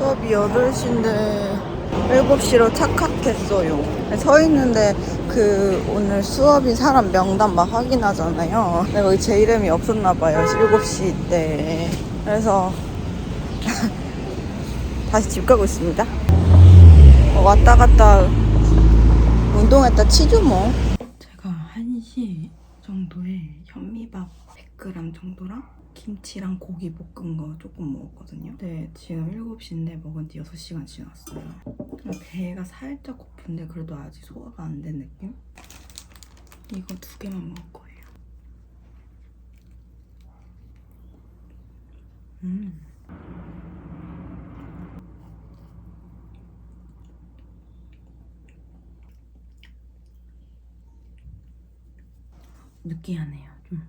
수업이 8시인데 7시로 착각했어요. 서 있는데 그 오늘 수업인 사람 명단 막 확인하잖아요. 근데 거기 제 이름이 없었나 봐요. 7시 때. 그래서 다시 집 가고 있습니다. 어, 왔다 갔다 운동했다 치죠 뭐. 제가 1시 정도에 현미밥 100g 정도랑 김치랑 고기 볶은 거 조금 먹었거든요. 근데 지금 7시인데 먹은 지 6시간 지났어요. 배가 살짝 고픈데 그래도 아직 소화가 안 된 느낌? 이거 두 개만 먹을 거예요. 음. 느끼하네요. 좀.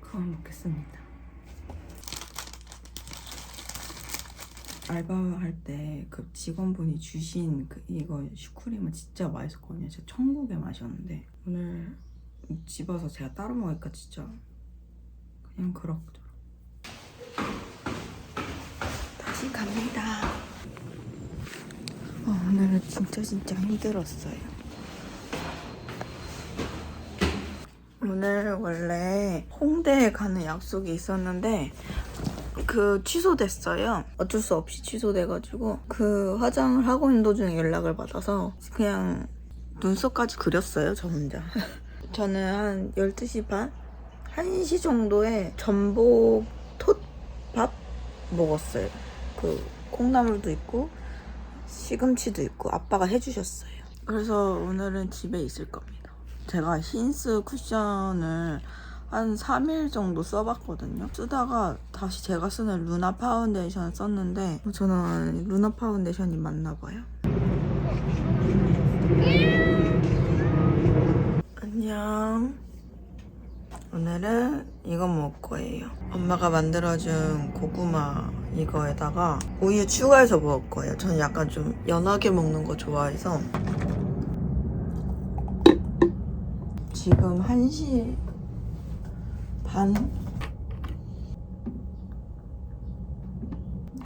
그만 먹겠습니다. 알바할 때 그 직원분이 주신 그 이거 슈크림은 진짜 맛있었거든요. 진짜 천국의 맛이었는데 오늘 집어서 제가 따로 먹으니까 진짜 그냥 그럭저럭. 다시 갑니다. 어, 오늘은 진짜 진짜 힘들었어요. 오늘 원래 홍대에 가는 약속이 있었는데 그 취소됐어요. 어쩔 수 없이 취소돼가지고 그 화장을 하고 있는 도중에 연락을 받아서 그냥 눈썹까지 그렸어요, 저 혼자. 저는 한 12시 반? 1시 정도에 전복 톳밥 먹었어요. 그 콩나물도 있고 시금치도 있고 아빠가 해주셨어요. 그래서 오늘은 집에 있을 겁니다. 제가 힌스 쿠션을 한 3일 정도 써봤거든요. 쓰다가 다시 제가 쓰는 루나 파운데이션을 썼는데 저는 루나 파운데이션이 맞나 봐요. 안녕. 오늘은 이거 먹을 거예요. 엄마가 만들어준 고구마 이거에다가 우유 추가해서 먹을 거예요. 저는 약간 좀 연하게 먹는 거 좋아해서 지금 1시 반?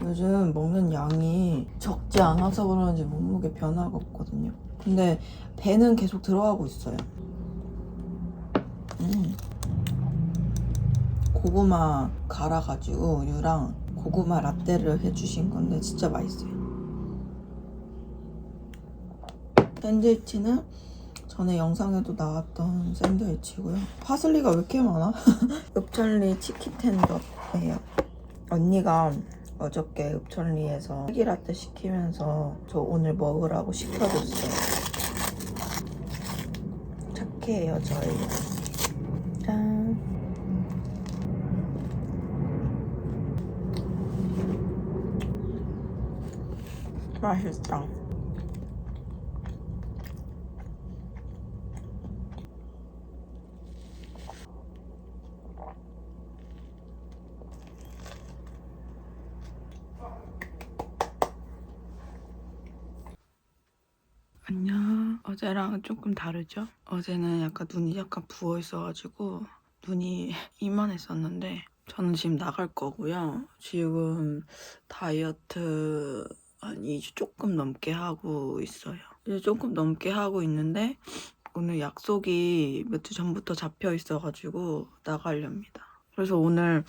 요즘 먹는 양이 적지 않아서 그런지 몸무게 변화가 없거든요. 근데 배는 계속 들어가고 있어요. 음. 고구마 갈아가지고 우유랑 고구마 라떼를 해주신 건데 진짜 맛있어요. 샌드위치는 전에 영상에도 나왔던 샌드위치고요. 파슬리가 왜 이렇게 많아? 읍천리 치키텐더예요. 언니가 어저께 읍천리에서 딸기라떼 시키면서 저 오늘 먹으라고 시켜줬어요. 착해요 저희. 짠. 맛있다. 안녕. 어제랑 조금 다르죠? 어제는 약간 눈이 약간 부어 있어가지고 눈이 이만했었는데 저는 지금 나갈 거고요. 지금 다이어트 한 2주 조금 넘게 하고 있어요. 이제 조금 넘게 하고 있는데 오늘 약속이 몇주 전부터 잡혀 있어가지고 나가렵니다. 그래서 오늘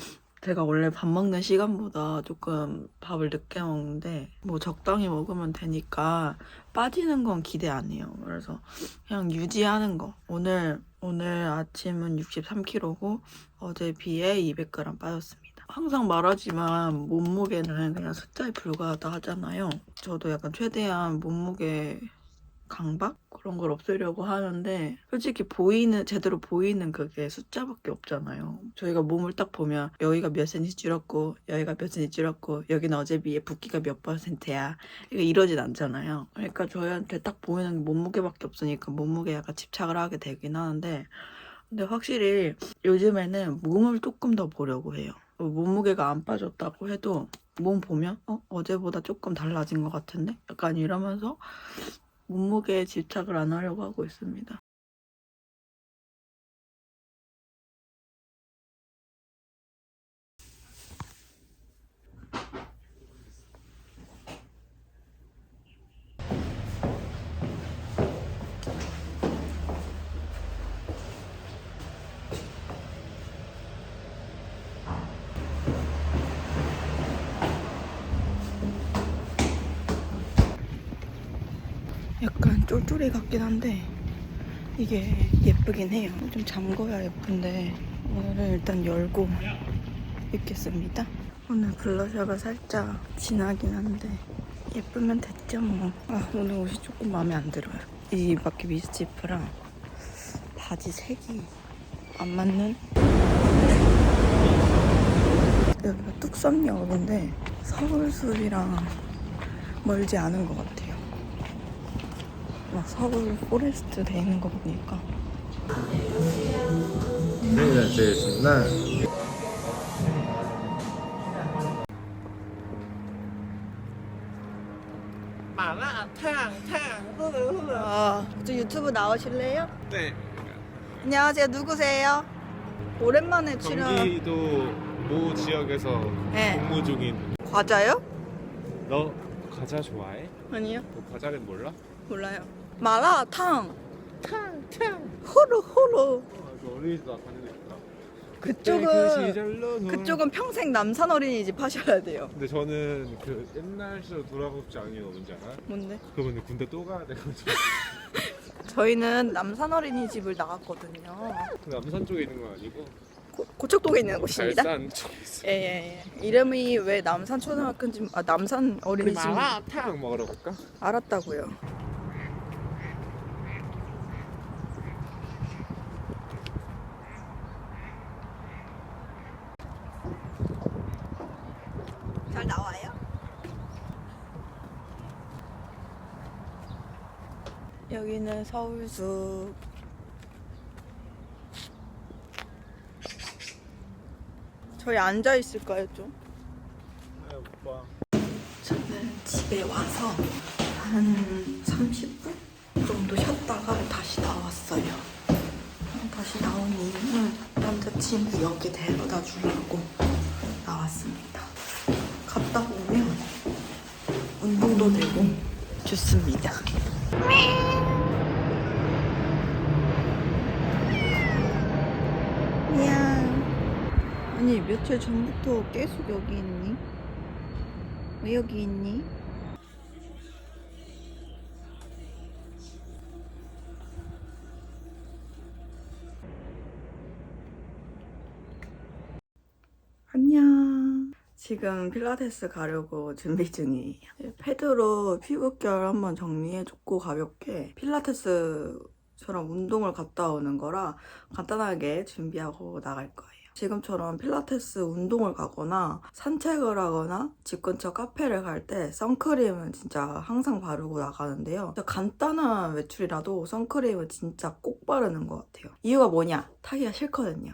제가 원래 밥 먹는 시간보다 조금 밥을 늦게 먹는데 뭐 적당히 먹으면 되니까 빠지는 건 기대 안 해요. 그래서 그냥 유지하는 거. 오늘 오늘 아침은 63kg고 어제 비해 200g 빠졌습니다. 항상 말하지만 몸무게는 그냥 숫자에 불과하다 하잖아요. 저도 약간 최대한 몸무게 강박 그런 걸 없애려고 하는데 솔직히 보이는 제대로 보이는 그게 숫자밖에 없잖아요. 저희가 몸을 딱 보면 여기가 몇 센치 줄었고 여기가 몇 센치 줄었고 여기는 어제 비해 붓기가 몇 퍼센트야. 이거 이러진 않잖아요. 그러니까 저희한테 딱 보이는 게 몸무게밖에 없으니까 몸무게 약간 집착을 하게 되긴 하는데 근데 확실히 요즘에는 몸을 조금 더 보려고 해요. 몸무게가 안 빠졌다고 해도 몸 보면 어 어제보다 조금 달라진 것 같은데 약간 이러면서 몸무게에 집착을 안 하려고 하고 있습니다. 똘똘이 같긴 한데 이게 예쁘긴 해요. 좀 잠궈야 예쁜데 오늘은 일단 열고 입겠습니다. 오늘 블러셔가 살짝 진하긴 한데 예쁘면 됐죠 뭐. 아 오늘 옷이 조금 마음에 안 들어요. 이 밖에 미스지프랑 바지 색이 안 맞는 여기가 뚝섬역인데 서울숲이랑 멀지 않은 것 같아요. 막 서울 포레스트 돼 있는 거 보니까 내일은 제일 아, 어, 유튜브 나오실래요? 네 안녕하세요. 누구세요? 오랜만에 출연. 경기도 모 지역에서 네. 근무 중인 과자요? 너 과자 좋아해? 아니요. 너 과자는 몰라? 몰라요. 마라탕. 탕탕 호로 호로. 그 어린이집 있다 그쪽은 그 시절로 놀- 그쪽은 평생 남산 어린이집 하셔야 돼요. 근데 저는 그 옛날 시절 돌아가고 싶지 않은 게 뭔지 알아? 뭔데? 그러면 군대 또 가야 돼가지고 저희는 남산 어린이집을 나갔거든요. 그 남산 쪽에 있는 건 아니고 고, 고척동에 있는 곳입니다. 발산 쪽에 있어 예예예. 이름이 왜 남산 초등학교인지 아 남산 우리 어린이집 마라탕 먹으러 갈까? 알았다고요. 잘 나와요? 여기는 서울숲. 저희 앉아 있을까요 좀? 아유 오빠 저는 집에 와서 한 30분 정도 쉬었다가 다시 나왔어요. 다시 나온 이유는 남자친구 여기 데려다 주려고 나왔습니다. 갔다 오면 운동도 되고 좋습니다. 미안. 아니 며칠 전부터 계속 여기 있니? 왜 여기 있니? 안녕. 지금 필라테스 가려고 준비 중이에요. 패드로 피부결 한번 정리해줬고 가볍게 필라테스처럼 운동을 갔다 오는 거라 간단하게 준비하고 나갈 거예요. 지금처럼 필라테스 운동을 가거나 산책을 하거나 집 근처 카페를 갈 때 선크림은 진짜 항상 바르고 나가는데요. 간단한 외출이라도 선크림은 진짜 꼭 바르는 것 같아요. 이유가 뭐냐? 타기가 싫거든요.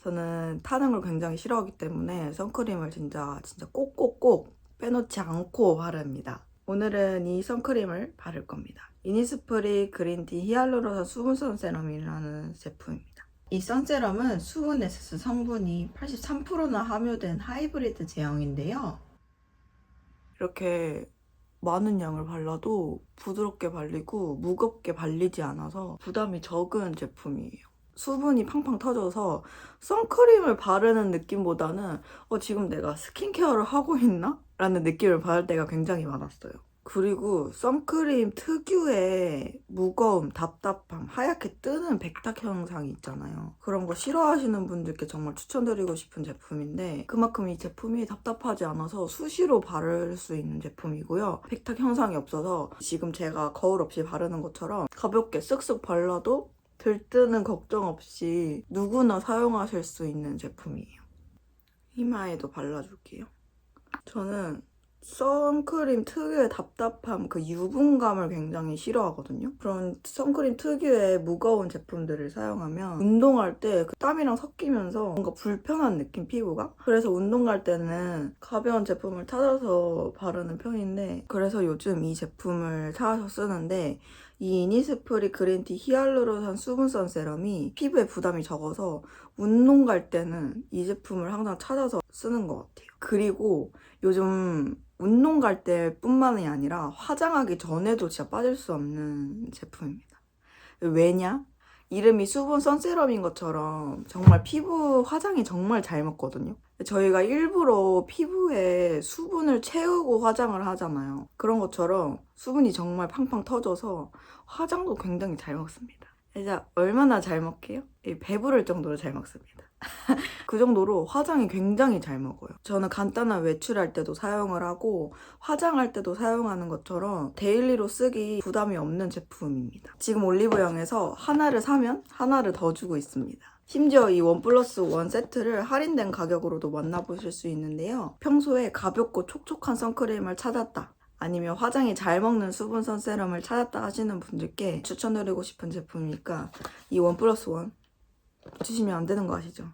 저는 타는 걸 굉장히 싫어하기 때문에 선크림을 진짜 진짜 꼭꼭꼭 빼놓지 않고 바릅니다. 오늘은 이 선크림을 바를 겁니다. 이니스프리 그린티 히알루론산 수분선 세럼이라는 제품입니다. 이 선세럼은 수분 에센스 성분이 83%나 함유된 하이브리드 제형인데요. 이렇게 많은 양을 발라도 부드럽게 발리고 무겁게 발리지 않아서 부담이 적은 제품이에요. 수분이 팡팡 터져서 선크림을 바르는 느낌보다는 어, 지금 내가 스킨케어를 하고 있나? 라는 느낌을 받을 때가 굉장히 많았어요. 그리고 선크림 특유의 무거움, 답답함, 하얗게 뜨는 백탁 현상이 있잖아요. 그런 거 싫어하시는 분들께 정말 추천드리고 싶은 제품인데 그만큼 이 제품이 답답하지 않아서 수시로 바를 수 있는 제품이고요. 백탁 현상이 없어서 지금 제가 거울 없이 바르는 것처럼 가볍게 쓱쓱 발라도 들뜨는 걱정 없이 누구나 사용하실 수 있는 제품이에요. 이마에도 발라줄게요. 저는 선크림 특유의 답답함, 그 유분감을 굉장히 싫어하거든요. 그런 선크림 특유의 무거운 제품들을 사용하면 운동할 때 그 땀이랑 섞이면서 뭔가 불편한 느낌, 피부가. 그래서 운동 갈 때는 가벼운 제품을 찾아서 바르는 편인데 그래서 요즘 이 제품을 찾아서 쓰는데 이 이니스프리 그린티 히알루론산 수분선 세럼이 피부에 부담이 적어서 운동 갈 때는 이 제품을 항상 찾아서 쓰는 것 같아요. 그리고 요즘 운동 갈 때뿐만이 아니라 화장하기 전에도 진짜 빠질 수 없는 제품입니다. 왜냐? 이름이 수분 선세럼인 것처럼 정말 피부 화장이 정말 잘 먹거든요. 저희가 일부러 피부에 수분을 채우고 화장을 하잖아요. 그런 것처럼 수분이 정말 팡팡 터져서 화장도 굉장히 잘 먹습니다. 이제 얼마나 잘 먹게요? 이 배부를 정도로 잘 먹습니다. 그 정도로 화장이 굉장히 잘 먹어요. 저는 간단한 외출할 때도 사용을 하고 화장할 때도 사용하는 것처럼 데일리로 쓰기 부담이 없는 제품입니다. 지금 올리브영에서 하나를 사면 하나를 더 주고 있습니다. 심지어 이 원 플러스 원 세트를 할인된 가격으로도 만나보실 수 있는데요. 평소에 가볍고 촉촉한 선크림을 찾았다. 아니면 화장이 잘 먹는 수분 선 세럼을 찾았다 하시는 분들께 추천드리고 싶은 제품이니까 이 원 플러스 원 주시면 안 되는 거 아시죠?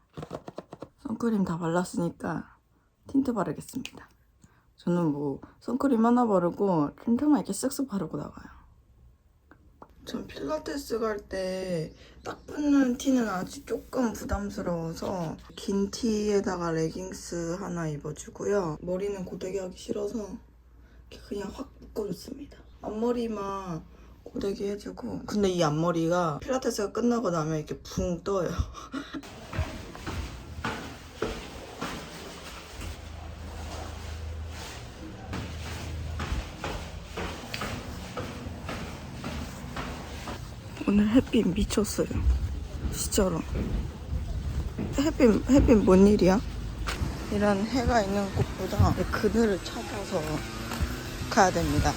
선크림 다 발랐으니까 틴트 바르겠습니다. 저는 뭐 선크림 하나 바르고 틴트만 이렇게 쓱쓱 바르고 나가요. 전 필라테스 갈 때 딱 붙는 티는 아직 조금 부담스러워서 긴 티에다가 레깅스 하나 입어주고요. 머리는 고데기 하기 싫어서 그냥 확 묶어줬습니다. 앞머리만 고데기 해주고 근데 이 앞머리가 필라테스가 끝나고 나면 이렇게 붕 떠요. 오늘 햇빛 미쳤어요. 진짜로. 햇빛, 햇빛 뭔 일이야? 이런 해가 있는 곳보다 그늘을 찾아서 가야 됩니다.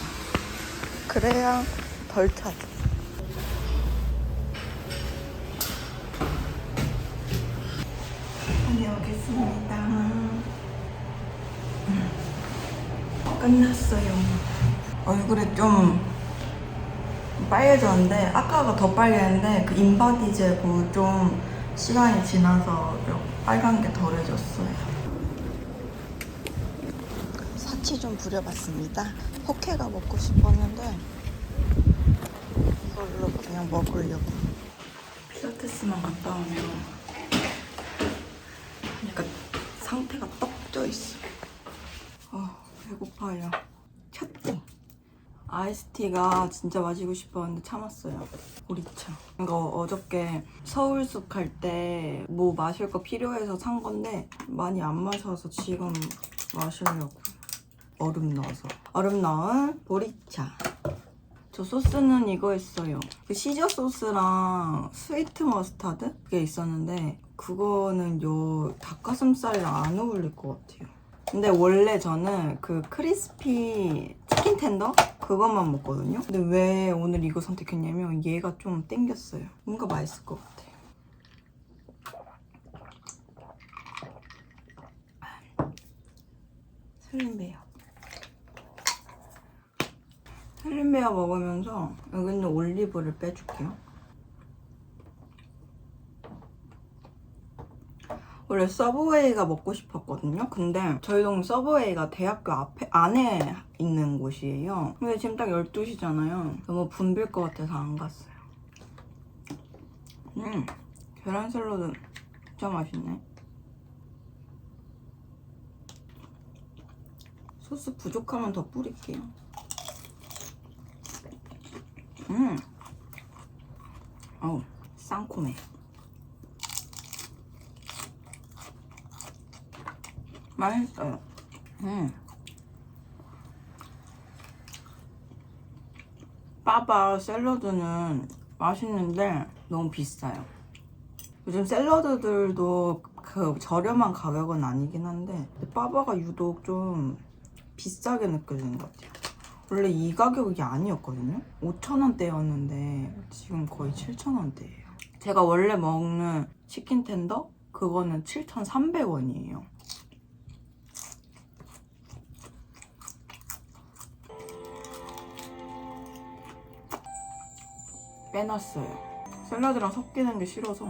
그래야 덜 타죠. 다녀오겠습니다. 음. 끝났어요. 얼굴에 좀 빨개졌는데 아까가 더 빨개졌는데 그 인바디 제고 좀 시간이 지나서 좀 빨간 게 덜해졌어요. 사치 좀 부려봤습니다. 포케가 먹고 싶었는데 이걸로 그냥 먹으려고. 필라테스만 갔다 오면 약간 상태가 떡져 있어. 아 배고파요. 켰지. 아이스티가 진짜 마시고 싶었는데 참았어요. 보리차. 이거 어저께 서울숲 갈 때 뭐 마실 거 필요해서 산 건데 많이 안 마셔서 지금 마시려고. 얼음 넣어서. 얼음 넣은 보리차. 저 소스는 이거 했어요. 그 시저 소스랑 스위트 머스타드? 그게 있었는데 그거는 요 닭가슴살이랑 안 어울릴 것 같아요. 근데 원래 저는 그 크리스피 치킨 텐더 그것만 먹거든요. 근데 왜 오늘 이거 선택했냐면 얘가 좀 땡겼어요. 뭔가 맛있을 것 같아요. 슬림베어. 슬림베어 먹으면서 여기 있는 올리브를 빼줄게요. 원래 서브웨이가 먹고 싶었거든요. 근데 저희 동네 서브웨이가 대학교 앞에 안에 있는 곳이에요. 근데 지금 딱 12시잖아요. 너무 붐빌 것 같아서 안 갔어요. 음, 계란 샐러드 진짜 맛있네. 소스 부족하면 더 뿌릴게요. 음, 어우, 쌍코매. 맛있어요. 음. 빠바 샐러드는 맛있는데 너무 비싸요. 요즘 샐러드들도 그 저렴한 가격은 아니긴 한데 빠바가 유독 좀 비싸게 느껴지는 것 같아요. 원래 이 가격이 아니었거든요. 5,000원대였는데 지금 거의 7,000원대예요. 제가 원래 먹는 치킨 텐더 그거는 7,300원이에요. 빼놨어요. 샐러드랑 섞이는 게 싫어서.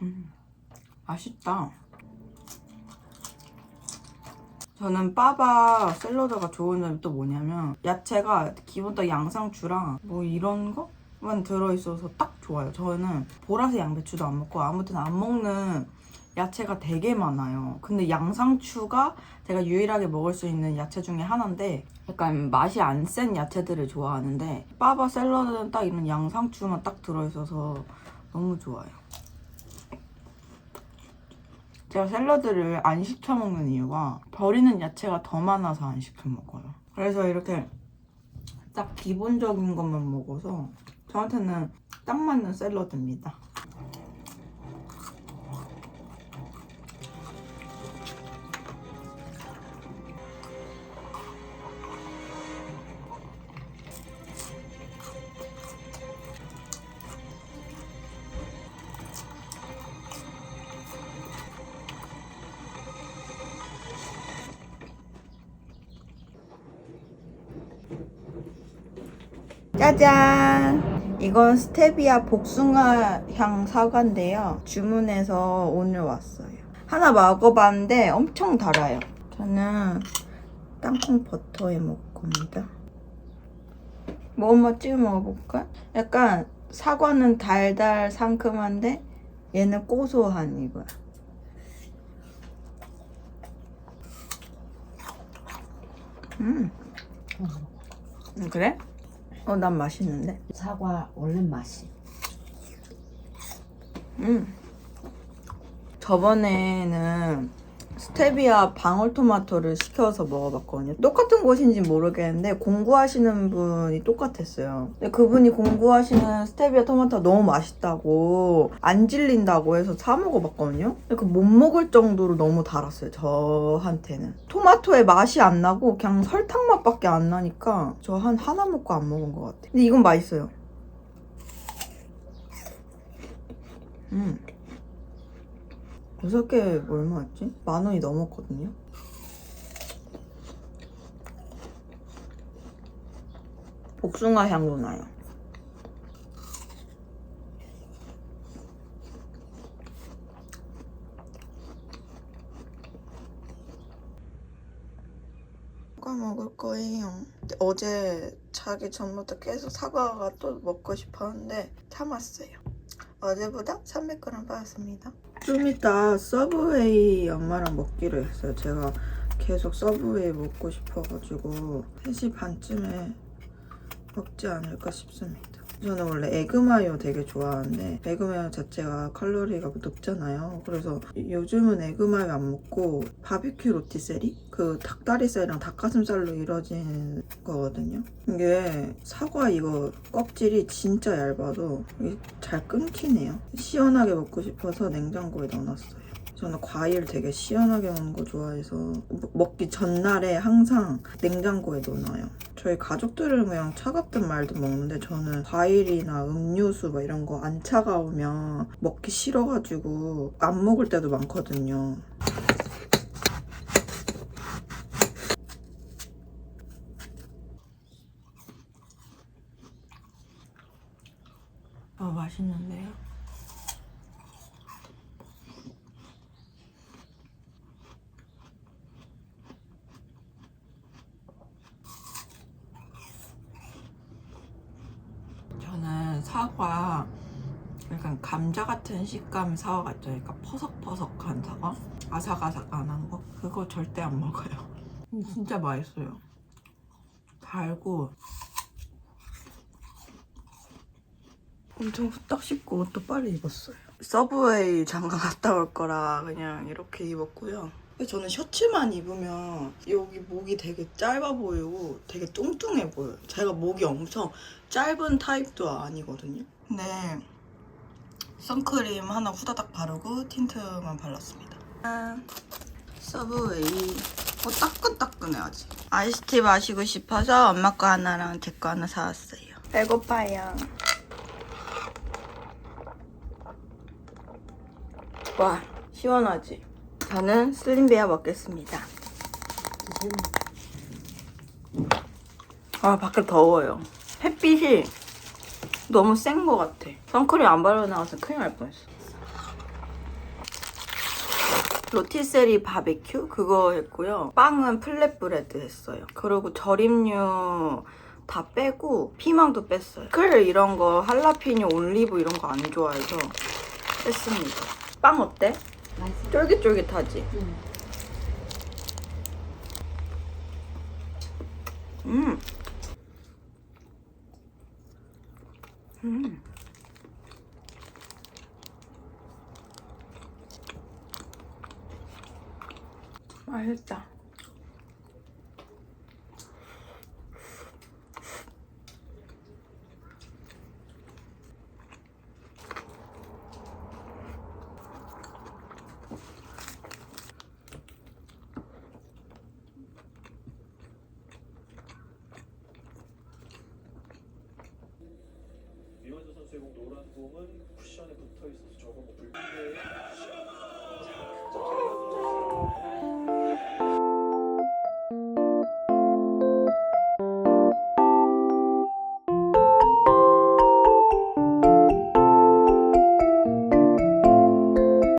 음, 맛있다. 저는 빠바 샐러드가 좋은 점이 또 뭐냐면 야채가 기본 딱 양상추랑 뭐 이런 거 만 들어있어서 딱 좋아요. 저는 보라색 양배추도 안 먹고 아무튼 안 먹는 야채가 되게 많아요. 근데 양상추가 제가 유일하게 먹을 수 있는 야채 중에 하나인데 약간 맛이 안 센 야채들을 좋아하는데 빠바 샐러드는 딱 이런 양상추만 딱 들어있어서 너무 좋아요. 제가 샐러드를 안 시켜 먹는 이유가 버리는 야채가 더 많아서 안 시켜 먹어요. 그래서 이렇게 딱 기본적인 것만 먹어서 저한테는 딱 맞는 샐러드입니다. 짜잔! 이건 스테비아 복숭아 향 사과인데요. 주문해서 오늘 왔어요. 하나 먹어봤는데 엄청 달아요. 저는 땅콩 버터에 먹을 겁니다. 뭐 엄마 찍어 먹어볼까? 약간 사과는 달달 상큼한데 얘는 고소한 이거야. 음. 음, 그래? 어, 난 맛있는데. 사과 원래 맛이 음. 저번에는 스테비아 방울토마토를 시켜서 먹어봤거든요. 똑같은 곳인지 모르겠는데 공구하시는 분이 똑같았어요. 근데 그분이 공구하시는 스테비아 토마토가 너무 맛있다고 안 질린다고 해서 사 먹어봤거든요. 그 못 먹을 정도로 너무 달았어요. 저한테는. 토마토의 맛이 안 나고 그냥 설탕 맛밖에 안 나니까 저 한 하나 먹고 안 먹은 것 같아요. 근데 이건 맛있어요. 음. 여섯 개 얼마였지? 만 원이 넘었거든요. 복숭아 향도 나요. 사과 먹을 거예요. 어제 자기 전부터 계속 사과가 또 먹고 싶었는데 참았어요. 어제보다 300g 빠졌습니다. 좀 이따 서브웨이 엄마랑 먹기로 했어요. 제가 계속 서브웨이 먹고 싶어가지고 3시 반쯤에 먹지 않을까 싶습니다. 저는 원래 에그마요 되게 좋아하는데 에그마요 자체가 칼로리가 높잖아요. 그래서 요즘은 에그마요 안 먹고 바비큐 로티세리? 그 닭다리살이랑 닭가슴살로 이루어진 거거든요. 이게 사과 이거 껍질이 진짜 얇아서 잘 끊기네요. 시원하게 먹고 싶어서 냉장고에 넣어놨어요. 저는 과일 되게 시원하게 먹는 거 좋아해서 먹- 먹기 전날에 항상 냉장고에 넣어놔요. 저희 가족들은 그냥 차갑든 말든 먹는데 저는 과일이나 음료수 막 이런 거 안 차가우면 먹기 싫어가지고 안 먹을 때도 많거든요. 아 맛있는데요? 저는 사과 약간 감자 같은 식감 사과 같죠? 그러니까 퍼석퍼석한 사과? 아삭아삭한 거? 그거 절대 안 먹어요. 진짜 맛있어요. 달고 엄청 후딱 씹고 옷도 빨리 입었어요. 서브웨이 잠깐 갔다 올 거라 그냥 이렇게 입었고요. 저는 셔츠만 입으면 여기 목이 되게 짧아 보이고 되게 뚱뚱해 보여요. 제가 목이 엄청 짧은 타입도 아니거든요. 근데 선크림 하나 후다닥 바르고 틴트만 발랐습니다. 짠. 서브웨이. 어, 따끈따끈해 아직. 아이스티 마시고 싶어서 엄마 거 하나랑 제 거 하나 사왔어요. 배고파요. 와, 시원하지? 저는 슬림베어 먹겠습니다. 아, 밖에 더워요. 햇빛이 너무 센것 같아. 선크림 안 바르고 나와서 큰일 날 뻔했어. 로티세리 바베큐 그거 했고요. 빵은 플랫브레드 했어요. 그리고 절임류 다 빼고 피망도 뺐어요. 크릴 이런 거 할라피뇨 올리브 이런 거 안 좋아해서 뺐습니다. 빵 어때? 맛있어. 쫄깃쫄깃하지? 응. 음. 음. 맛있다. 이완주 선수의 공 노란 공은 쿠션에 붙어 있어서 저거 뭐 불빛에